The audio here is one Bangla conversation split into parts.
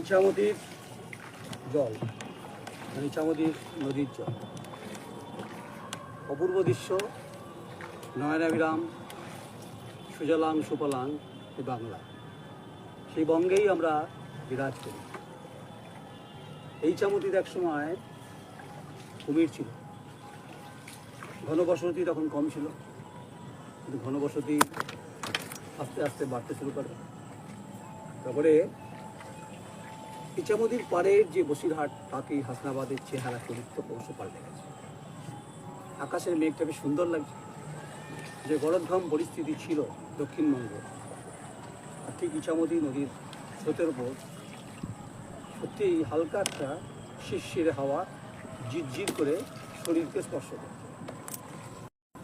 ইছামতির জল ইছামতির নদীর জল। অপূর্ব দৃশ্য নয়নাবিরাম সুজলাং সুফলাং এই বাংলা। সেই বঙ্গেই আমরা বিরাজ করি। এই চামতিতে এক সময় কুমির ছিল। ঘনবসতি তখন কম ছিল, কিন্তু ঘনবসতি আস্তে আস্তে বাড়তে শুরু করে। তারপরে ইচামতির পাড়ের যে বসিরহাট টাকি হাসনাবাদের চেহারা চরিত্র ক্রমশ পাল্টে গেছে। আকাশের মেঘটা বেশ সুন্দর লাগছে। যে গরমধাম পরিস্থিতি ছিল দক্ষিণবঙ্গ, আর ঠিক ইচামতি নদীর স্রোতের উপর সত্যি হালকা একটা শিরশিরে হাওয়া ঝিরঝির করে শরীরকে স্পর্শ করে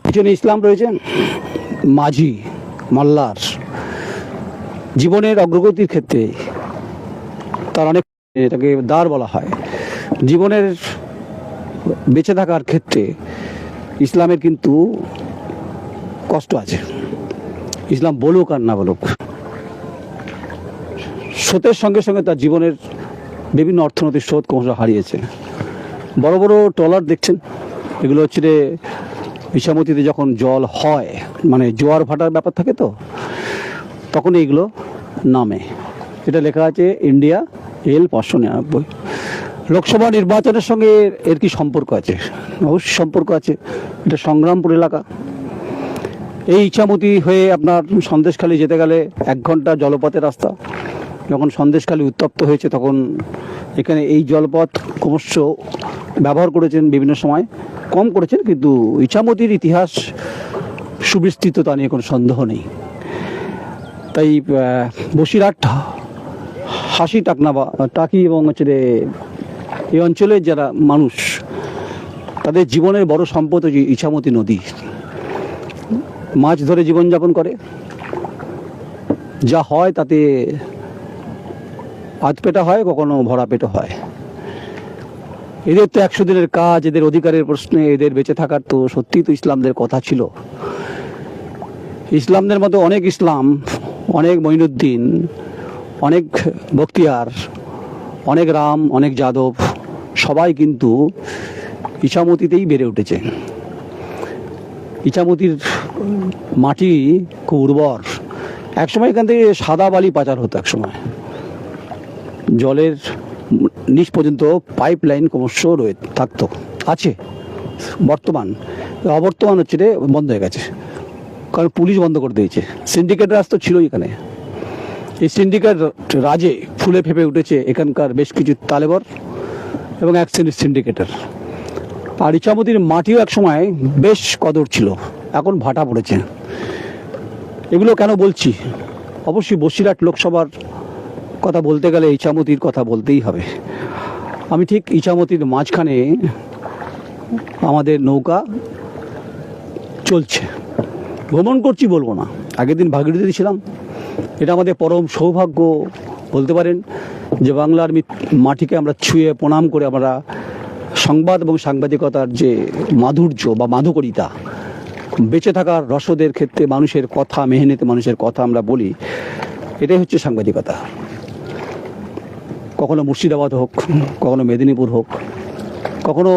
পিছনে ইসলাম রয়েছেন মাঝি, মাল্লার। জীবনের অগ্রগতির ক্ষেত্রে তার অনেক এটাকে দ্বার বলা হয়। জীবনের বেঁচে থাকার ক্ষেত্রে ইসলামের কিন্তু কষ্ট আছে। ইসলাম বলুক আর না বলুক, স্রোতের সঙ্গে সঙ্গে তার জীবনের বিভিন্ন অর্থনৈতিক স্রোত ক্রমশ হারিয়েছে। বড় বড় ট্রলার দেখছেন, এগুলো হচ্ছে যে ইসামতিতে যখন জল হয় মানে জোয়ার ভাটার ব্যাপার থাকে তো, তখন এইগুলো নামে। এটা লেখা আছে, ইন্ডিয়া এল পাঁচশো নিরানব্বই। লোকসভা নির্বাচনের সঙ্গে এর- কি সম্পর্ক আছে? অবশ্যই সম্পর্ক আছে। এটা সংগ্রামপুর এলাকা। এই ইচ্ছামতি হয়ে আপনার সন্দেশখালি যেতে গেলে এক ঘণ্টা জলপথের রাস্তা। যখন সন্দেশখালি উত্তপ্ত হয়েছে তখন এখানে এই জলপথ ক্রমশ ব্যবহার করেছেন বিভিন্ন সময়। কম করেছেন কিন্তু ইচ্ছামতির ইতিহাস সুবিস্তৃত, তা নিয়ে কোনো সন্দেহ নেই। তাই বসিরহাট হাসি টাকনা বা টাকি এবং হচ্ছে এই অঞ্চলের যারা মানুষ, তাদের জীবনের বড় সম্পদ হচ্ছে ইছামতি নদী। মাছ ধরে জীবনযাপন করে। যা হয় তাতে আধ পেটা হয়, কখনো ভরা পেটও হয়। এদের তো একশো দিনের কাজ, এদের অধিকারের প্রশ্নে এদের বেঁচে থাকার তো সত্যি তো ইসলামদের কথা ছিল। ইসলামদের মতো অনেক ইসলাম, অনেক মঈনুদ্দিন অনেক বক্তিয়ার, অনেক রাম, অনেক যাদব, সবাই কিন্তু ইছামতিতেই বেড়ে উঠেছে। ইছামতির মাটি খুব উর্বর। একসময় এখান থেকে সাদা বালি পাচার হতো একসময়। জলের নিচ পর্যন্ত পাইপ লাইন ক্রমশ রয়ে থাকতো। আছে, বর্তমান। অবর্তমান হচ্ছে রে, বন্ধ হয়ে গেছে। কারণ পুলিশ বন্ধ করে দিয়েছে। সিন্ডিকেট রাজ তো ছিল এখানে। এই সিন্ডিকেট রাজে ফুলে ফেপে উঠেছে এখানকার বেশ কিছু তালেবর এবং এক শ্রেণির সিন্ডিকেটের। আর ইচ্ছামতির মাটিও এক সময় বেশ কদর ছিল, এখন ভাটা পড়েছে। এগুলো কেন বলছি? অবশ্যই বসিরহাট লোকসভার কথা বলতে গেলে ইছামতির কথা বলতেই হবে। আমি ঠিক ইছামতির মাঝখানে আমাদের নৌকা চলছে। ভ্রমণ করছি বলব না। আগের দিন ভাগীরথীতে ছিলাম। এটা আমাদের পরম সৌভাগ্য বলতে পারেন যে বাংলার মাটিকে আমরা ছুঁয়ে প্রণাম করে আমরা সংবাদ এবং সাংবাদিকতার যে মাধুর্য বা মাধুকরিতা, বেঁচে থাকার রসদের ক্ষেত্রে মানুষের কথা, মেহনতে মানুষের কথা আমরা বলি, এটাই হচ্ছে সাংবাদিকতা। কখনো মুর্শিদাবাদ হোক, কখনো মেদিনীপুর হোক, কখনো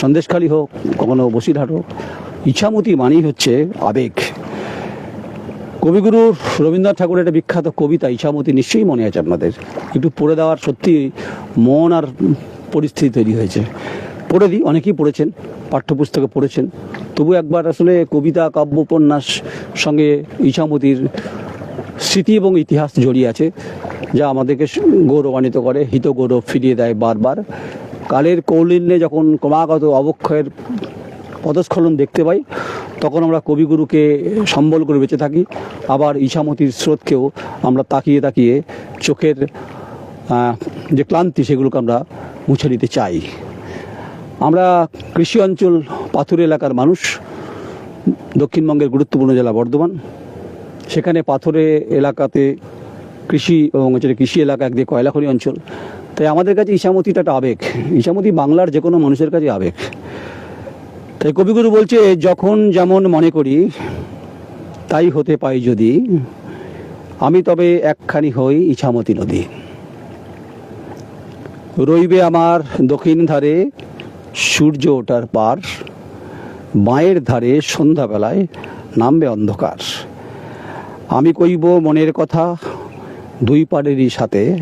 সন্দেশখালী হোক, কখনো বসিরহাট হোক ইছামতি মানেই হচ্ছে আবেগ। কবিগুরু রবীন্দ্রনাথ ঠাকুরের একটা বিখ্যাত কবিতা ইছামতি নিশ্চয়ই মনে আছে আপনাদের। একটু পড়ে দেওয়ার সত্যি মন আর পরিস্থিতি তৈরি হয়েছে। পড়ে দিই, অনেকেই পড়েছেন, পাঠ্যপুস্তকে পড়েছেন। তবু একবার আসলে কবিতা কাব্য উপন্যাস সঙ্গে ইছামতির স্মৃতি এবং ইতিহাস জড়িয়ে আছে, যা আমাদেরকে গৌরবান্বিত করে হিত গৌরব ফিরিয়ে দেয় বারবার। কালের কৌলিন্যে যখন ক্রমাগত অবক্ষয়ের পদস্খলন দেখতে পাই, তখন আমরা কবিগুরুকে সম্বল করে বেঁচে থাকি। আবার ইছামতির স্রোতকেও আমরা তাকিয়ে তাকিয়ে চোখের যে ক্লান্তি সেগুলোকে আমরা মুছে নিতে চাই। আমরা কৃষি অঞ্চল পাথুর এলাকার মানুষ, দক্ষিণবঙ্গের গুরুত্বপূর্ণ জেলা বর্ধমান। সেখানে পাথরে এলাকাতে কৃষি এবং হচ্ছে কৃষি এলাকা একদিকে কয়লাখনি অঞ্চল। তাই আমাদের কাছে ইসামতিটা একটা আবেগ। ইসামতি বাংলার যে কোনো মানুষের কাছে আবেগ। তাই কবিগুরু বলছে, যখন যেমন মনে করি, তাই হতে পাই যদি। আমি তবে একখানি হই ইছামতি নদী। রইবে আমার দক্ষিণ ধারে সূর্য ওঠার পার। মায়ের ধারে সন্ধ্যাবেলায় নামবে অন্ধকার। আমি কইব মনের কথা দুই পাড়েরই সাথে।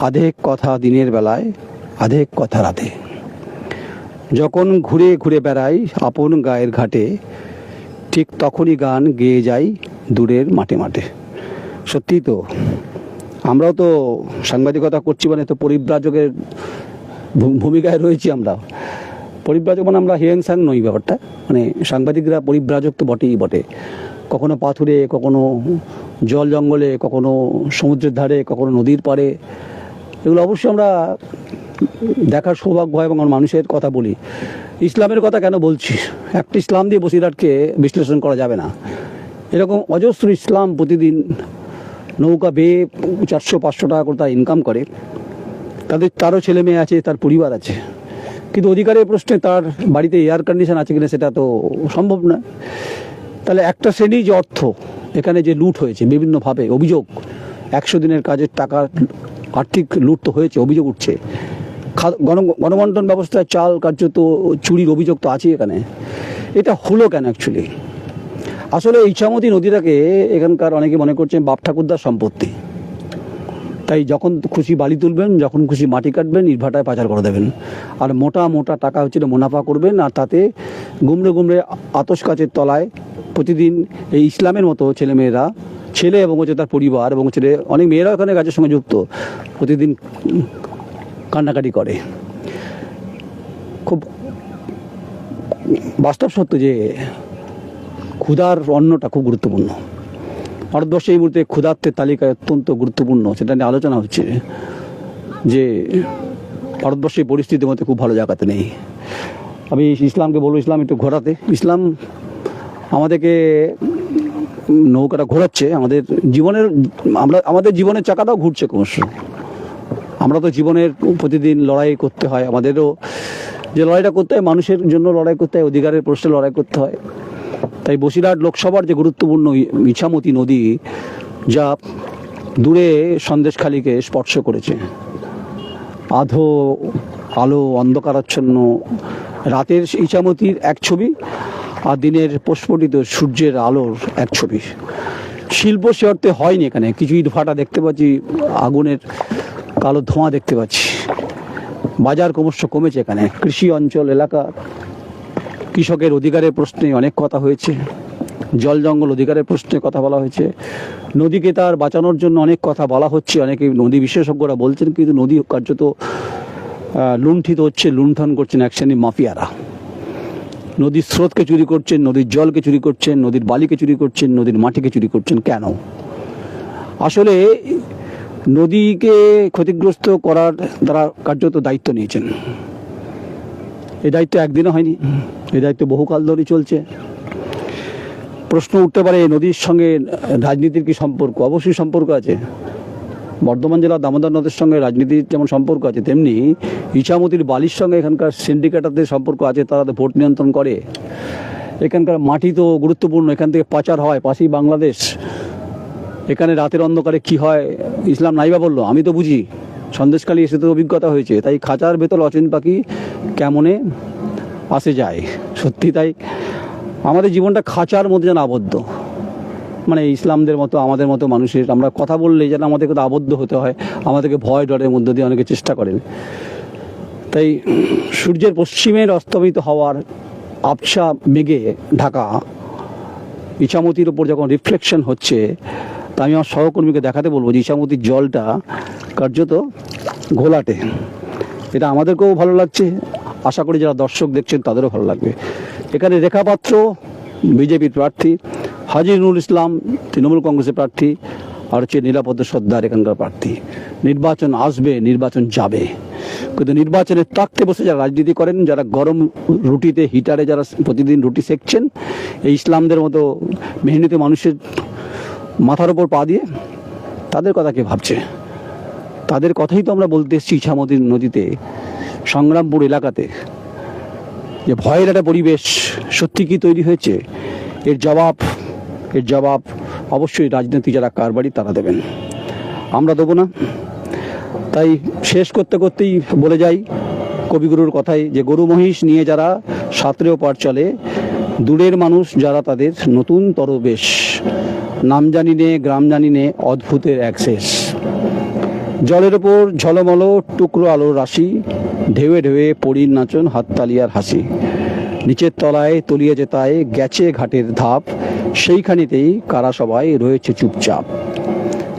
আধেক কথা দিনের বেলায়, আধেক কথা রাতে। যখন ঘুরে ঘুরে বেড়াই আপন গায়ের ঘাটে, ঠিক তখনই গান গেয়ে যাই দূরের মাঠে মাঠে। সত্যি তো, আমরাও তো সাংবাদিকতা করছি মানে তো পরিব্রাজকের ভূমিকায় রয়েছি আমরা। পরিব্রাজক মানে আমরা হিরেনসাং নই ব্যাপারটা মানে সাংবাদিকরা পরিব্রাজক তো বটেই বটে। কখনো পাথুরে, কখনো জল জঙ্গলে, কখনো সমুদ্রের ধারে, কখনো নদীর পাড়ে, এগুলো অবশ্যই আমরা দেখার সৌভাগ্য হয় এবং মানুষের কথা বলি। ইসলামের কথা কেন বলছি? একটা ইসলাম দিয়ে বসিরহাটকে বিশ্লেষণ করা যাবে না। এরকম অজস্র ইসলাম প্রতিদিন নৌকা বেয়ে চারশো, পাঁচশো টাকা করে তারা ইনকাম করে। তাদের তারও ছেলে মেয়ে আছে, তার পরিবার আছে। কিন্তু অধিকারের প্রশ্নে তার বাড়িতে এয়ার কন্ডিশন আছে কিনা সেটা তো সম্ভব না তাহলে একটা শ্রেণি যে অর্থ, এখানে যে লুট হয়েছে বিভিন্নভাবে, অভিযোগ, একশো দিনের কাজের টাকা আর্থিক লুট তো হয়েছে, অভিযোগ উঠছে। গণবন্টন ব্যবস্থায় চাল, কার্যত চুরির অভিযোগ তো আছে এখানে। এটা হলো কেন অ্যাকচুয়ালি আসলে ইচ্ছামতি নদীটাকে এখানকার অনেকে মনে করছেন বাপ ঠাকুরদার সম্পত্তি। তাই যখন খুশি বালি তুলবেন, যখন খুশি মাটি কাটবেন, ইটভাটায় পাচার করে দেবেন। আর মোটা মোটা টাকা হচ্ছে মুনাফা করবেন, আর তাতে গুমড়ে গুমড়ে আতস কাচের তলায় প্রতিদিন এই ইসলামের মতো ছেলেমেয়েরা, ছেলে এবং হচ্ছে তার পরিবার এবং ছেলে অনেক মেয়েরাও এখানে কাজের সঙ্গে যুক্ত। প্রতিদিন কান্নাকাটি করে। খুব বাস্তব সত্য যে ক্ষুধার অন্নটা খুব গুরুত্বপূর্ণ। ভারতবর্ষে এই মুহূর্তে ক্ষুধার্তের তালিকায় অত্যন্ত গুরুত্বপূর্ণ, সেটা নিয়ে আলোচনা হচ্ছে যে ভারতবর্ষের পরিস্থিতির মধ্যে খুব ভালো জায়গাতে নেই। আমি ইসলামকে বলব, ইসলাম একটু ঘোরাতে। ইসলাম আমাদেরকে নৌকাটা ঘোরাচ্ছে, আমাদের জীবনের, আমরা, আমাদের জীবনের চাকাটাও ঘুরছে ক্রমশ। আমরা তো জীবনের প্রতিদিন লড়াই করতে হয়, আমাদেরও যে লড়াইটা করতে হয়, মানুষের জন্য লড়াই করতে হয়, অধিকারের প্রশ্নে লড়াই করতে হয়। তাই বসিরহাট লোকসভার যে গুরুত্বপূর্ণ ইছামতি নদী, যা দূরে সন্দেশখালীকে স্পর্শ করেছে। আধো আলো অন্ধকারাচ্ছন্ন, রাতের ইছামতির এক ছবি আর দিনের প্রস্ফুটিত সূর্যের আলোর এক ছবি। শিল্প সে অর্থে হয়নি এখানে, কিছু ইট ভাটা দেখতে পাচ্ছি, আগুনের কালো ধোঁয়া দেখতে পাচ্ছি। বাজার ক্রমশ কমেছে এখানে। কৃষি অঞ্চল, এলাকা, কৃষকের অধিকারের প্রশ্নে অনেক কথা হয়েছে। জল জঙ্গল অধিকারের প্রশ্নে কথা বলা হয়েছে। নদীকে তার বাঁচানোর জন্য অনেক কথা বলা হচ্ছে। অনেকে নদী বিশেষজ্ঞরা বলছেন, কিন্তু নদী কার্যত লুণ্ঠিত হচ্ছে, লুণ্ঠন করছেন এক শ্রেণির মাফিয়ারা। নদীর স্রোতকে চুরি করছেন, নদীর জলকে চুরি করছেন, নদীর বালিকে চুরি করছেন, নদীর মাটিকে চুরি করছেন কেন? আসলে নদীকে ক্ষতিগ্রস্ত করার দ্বারা কার্যত দায়িত্ব নিয়েছেন। এই দায়িত্ব একদিনও হয়নি। এই দায়িত্ব বহুকাল ধরে চলছে। প্রশ্ন উঠতে পারে নদীর সঙ্গে রাজনীতির কি সম্পর্ক? অবশ্যই সম্পর্ক আছে। বর্ধমান জেলার দামোদর নদের সঙ্গে রাজনীতির যেমন সম্পর্ক আছে, তেমনি ইছামতির বালির সঙ্গে এখানকার সিন্ডিকেটারদের সম্পর্ক আছে, তারা তো ভোট নিয়ন্ত্রণ করে। এখানকার মাটি তো গুরুত্বপূর্ণ, এখান থেকে পাচার হয়, পাশেই বাংলাদেশ। এখানে রাতের অন্ধকারে কি হয়? ইসলাম নাইবা বলল, আমি তো বুঝি সন্দেশকালী এসে তো অভিজ্ঞতা হয়েছে, তাই খাঁচার ভেতর অচিন পাখি কেমনে আসে যায়? সত্যি তাই, আমাদের জীবনটা খাঁচার মধ্যে যেন আবদ্ধ। মানে ইসলামদের মতো, আমাদের মতো মানুষের, আমরা কথা বললে যেন আমাদেরকে তো আবদ্ধ হতে হয়, আমাদেরকে ভয় ডরের মধ্যে দিয়ে অনেকে চেষ্টা করেন। তাই সূর্যের পশ্চিমের অস্তমিত হওয়ার আবছা মেঘে ঢাকা, ইছামতির ওপর যখন রিফ্লেকশন হচ্ছে তা আমি আমার সহকর্মীকে দেখাতে বলব যে ইছামতির জলটা কার্যত ঘোলাটে। এটা আমাদেরকেও ভালো লাগছে। আশা করি যারা দর্শক দেখছেন, তাদেরও ভালো লাগবে। এখানে রেখাপাত্র বিজেপির প্রার্থী, হাজিরুল ইসলাম, তৃণমূল কংগ্রেসের প্রার্থী, আর হচ্ছে নিরাপদ সর্দার এখানকার প্রার্থী। নির্বাচন আসবে, নির্বাচন যাবে। কিন্তু নির্বাচনে তাকতে বসে যারা রাজনীতি করেন, যারা গরম রুটিতে, হিটারে যারা প্রতিদিন রুটি সেকছেন, এই ইসলামদের মতো মেহনতি মানুষের মাথার ওপর পা দিয়ে তাদের কথা কে ভাবছে? তাদের কথাই তো আমরা বলতে এসেছি ইছামতি নদীতে, সংগ্রামপুর এলাকাতে। যে ভয়ের একটা পরিবেশ সত্যি কি তৈরি হয়েছে? এর জবাব এর জবাব অবশ্যই রাজনীতি যারা কারবারি তারা দেবেন। আমরা দেবো না। তাই শেষ করতে করতেই বলে যাই কবিগুরুর কথাই যে গরু মহিষ নিয়ে যারা সাঁতরেও পার চলে, দূরের মানুষ যারা তাদের নতুন তরবেশ নাম জানি নে গ্রাম জানি নে অদ্ভুতের অ্যাক্সেস জলের ওপর ঝলমল, টুকরো আলোর রাশি, ঢেউয়ে ঢেউয়ে পরীর নাচন, হাততালিয়ার হাসি। নিচের তলায় তলিয়ে যেতায় গেছে ঘাটের ধাপ, সেইখানিতেই কারা সবাই রয়েছে চুপচাপ।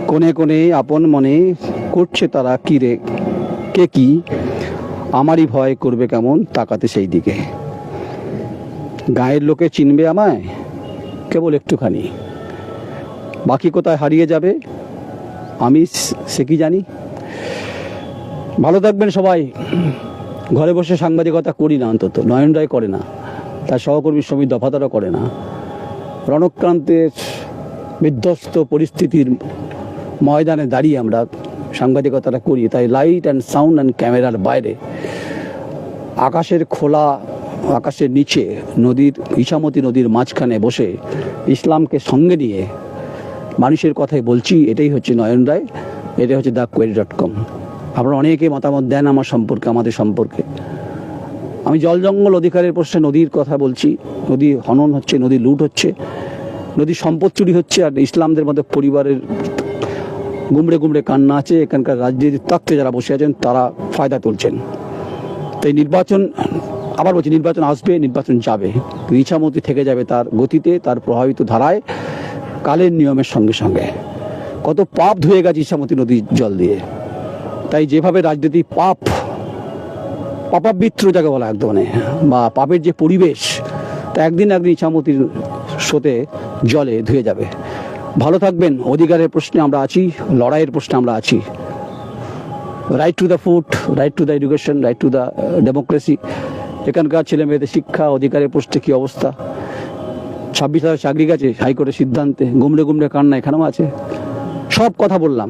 কোণে কোণে আপন মনে করছে তারা, কি রে, কে কি? আমারই ভয় করবে কেমন তাকাতে সেই দিকে? গায়ের লোকে চিনবে আমায়, কেবল একটুখানি। বাকি কোথায় হারিয়ে যাবে? আমি সে- কি জানি? ভালো থাকবেন সবাই। ঘরে বসে সাংবাদিকতা করি না অন্তত নয়ন রায় করে না। তার সহকর্মী শ্রমিক দফাদারও করে না। রণক্রান্তের বিধ্বস্ত পরিস্থিতির ময়দানে দাঁড়িয়ে আমরা সাংবাদিকতাটা করি। তাই লাইট অ্যান্ড সাউন্ড অ্যান্ড ক্যামেরার বাইরে, আকাশের খোলা, আকাশের নিচে, নদীর, ইছামতি নদীর মাঝখানে বসে ইসলামকে সঙ্গে নিয়ে মানুষের কথাই বলছি, এটাই হচ্ছে নয়ন রায় এটাই হচ্ছে দ্য কোয়েরি ডট কম। আপনারা অনেকে মতামত দেন আমার সম্পর্কে, আমাদের সম্পর্কে। আমি জল জঙ্গল অধিকারের প্রশ্নে নদীর কথা বলছি, নদী হনন হচ্ছে, নদী লুট হচ্ছে নদীর সম্পদ চুরি হচ্ছে, আর ইসলামদের মধ্যে পরিবারের গুমড়ে গুমড়ে কান্না আছে, এখানকার রাজনীতির তত্ত্বে যারা বসে আছেন, তারা ফায়দা তুলছেন। তাই নির্বাচন, আবার বলছি, নির্বাচন আসবে, নির্বাচন যাবে। ইচ্ছামতি থেকে যাবে তার গতিতে, তার প্রভাবিত ধারায়। কালের নিয়মের সঙ্গে সঙ্গে। কত পাপ ধুয়ে গেছে ইচ্ছামতি নদীর জল দিয়ে। তাই যেভাবে রাজনীতি পাপ, পাপাবৃত্র যাকে বলা এক ধরনের বা পাপের যে পরিবেশ, তা একদিন একদিন ইচ্ছামতির স্রোতে জলে ধুয়ে যাবে। ভালো থাকবেন, অধিকারের প্রশ্নে আমরা আছি, লড়াইয়ের প্রশ্নে আমরা আছি। Right to the food right to the education right to the democracy এখানকার ছেলে মেয়েদের শিক্ষা, অধিকারের প্রশ্নে কী অবস্থা? ছাব্বিশ হাজার চাকরি গেছে, হাইকোর্টের সিদ্ধান্তে, গুমড়ে গুমড়ে কান্না এখানেও আছে। সব কথা বললাম।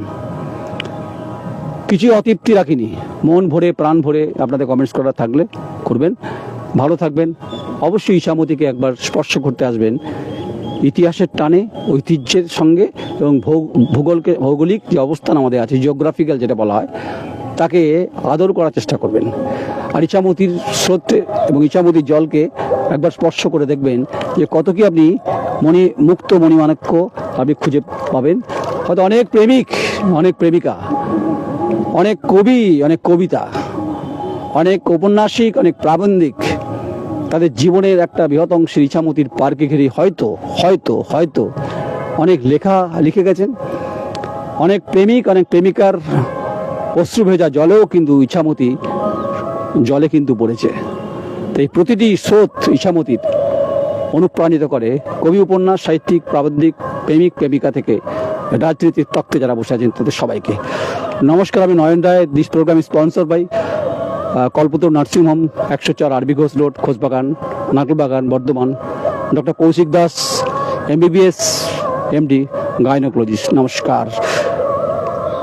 কিছুই অতৃপ্তি রাখিনি। মন ভরে, প্রাণ ভরে আপনাদের কমেন্টস করা থাকলে করবেন। ভালো থাকবেন। অবশ্যই ইসামতিকে একবার স্পর্শ করতে আসবেন। ইতিহাসের টানে, ঐতিহ্যের সঙ্গে এবং ভূগোলকে, ভৌগোলিক যে অবস্থান আমাদের আছে জিওগ্রাফিক্যাল যেটা বলা হয়, তাকে আদর করার চেষ্টা করবেন। আর ইচামতির স্রোতে এবং ইচামতির জলকে একবার স্পর্শ করে দেখবেন যে কত কি আপনি মণি মুক্ত মণিমাণক্য আপনি খুঁজে পাবেন। হয়তো অনেক প্রেমিক, অনেক প্রেমিকা, অনেক কবি, অনেক কবিতা, অনেক ঔপন্যাসিক, অনেক প্রাবন্ধিক, তাদের জীবনের একটা বৃহৎ অংশের ইছামতির পার্কে ঘিরে হয়তো হয়তো হয়তো অনেক লেখা লিখে গেছেন। অনেক প্রেমিক, অনেক প্রেমিকার অশ্রু ভেজা জলেও কিন্তু ইছামতি জলে কিন্তু পড়েছে। তো এই প্রতিটি স্রোত ইছামতির অনুপ্রাণিত করে। কবি উপন্যাস, সাহিত্যিক, প্রাবন্ধিক, প্রেমিক, প্রেমিকা থেকে রাজনীতির তত্ত্বে যারা বসে আছেন তাদের সবাইকে। নমস্কার, আমি Nayan Ray this programme sponsor by Kalpataru nursing home একশো চার RB Ghosh road Khosbagan নাকলবাগান Bardhaman. Doctor Kaushik Das, MBBS, MD, gynaecologist. নমস্কার।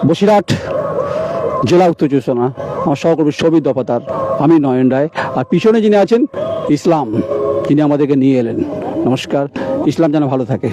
বসিরহাট, জেলা উত্তর পরগনা আমার সহকর্মী সবই দফাতার আমি নয়ন রায়। আর পিছনে যিনি আছেন ইসলাম, তিনি আমাদেরকে নিয়ে এলেন। নমস্কার, ইসলাম যেন ভালো থাকে।